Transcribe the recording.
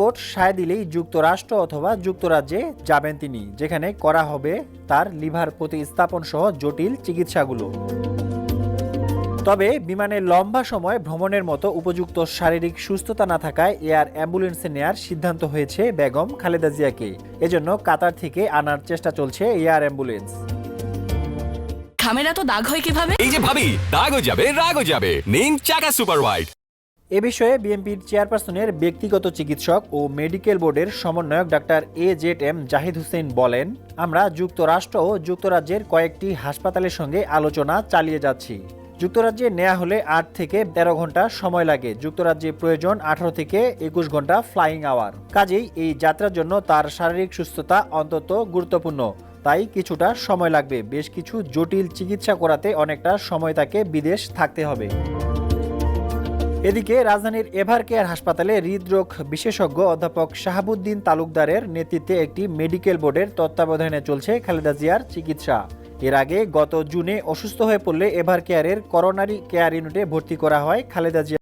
Board সায় দিলেই যুক্তরাষ্ট্র অথবা যুক্তরাজ্যে যাবেন তিনি যেখানে করা হবে তার লিভার প্রতিস্থাপন সহ জটিল চিকিৎসাগুলো। তবে বিমানে লম্বা সময় ভ্রমণের মতো উপযুক্ত শারীরিক সুস্থতা না থাকায় এয়ার অ্যাম্বুলেন্সে নেয়ার সিদ্ধান্ত হয়েছে বেগম খালেদা জিয়াকে। এজন্য কাতার থেকে আনার চেষ্টা চলছে এয়ার অ্যাম্বুলেন্স। খামেরা তো দাগ হয় কীভাবে? এই যে ভাবি দাগও যাবে রাগও যাবে। নিন চাকা সুপার হোয়াইট এ বিষয়ে বিএনপির চেয়ারপারসনের ব্যক্তিগত চিকিৎসক ও মেডিকেল বোর্ডের সমন্বয়ক doctor A Z M Zahid Hossain বলেন, আমরা যুক্তরাষ্ট্র ও যুক্তরাজ্যের কয়েকটি হাসপাতালের সঙ্গে আলোচনা চালিয়ে যাচ্ছি। যুক্তরাজ্যে নেওয়া হলে আট থেকে তেরো ঘণ্টা সময় লাগে। যুক্তরাজ্যে প্রয়োজন আঠারো থেকে একুশ ঘণ্টা ফ্লাইং আওয়ার। কাজেই এই যাত্রার জন্য তার শারীরিক সুস্থতা অন্তত গুরুত্বপূর্ণ। তাই কিছুটা সময় লাগবে। বেশ কিছু জটিল চিকিৎসা করাতে অনেকটা সময় তাকে বিদেশ থাকতে হবে। এদিকে রাজধানীর এভার কেয়ার হাসপাতালে হৃদরোগ বিশেষজ্ঞ অধ্যাপক শাহাবুদ্দিন তালুকদারের নেতৃত্বে একটি মেডিকেল বোর্ডের তত্ত্বাবধানে চলছে খালেদা জিয়ার চিকিৎসা। এর আগে গত জুনে অসুস্থ হয়ে পড়লে এভার কেয়ারের করোনারি কেয়ার ইউনিটে ভর্তি করা হয় খালেদা জিয়া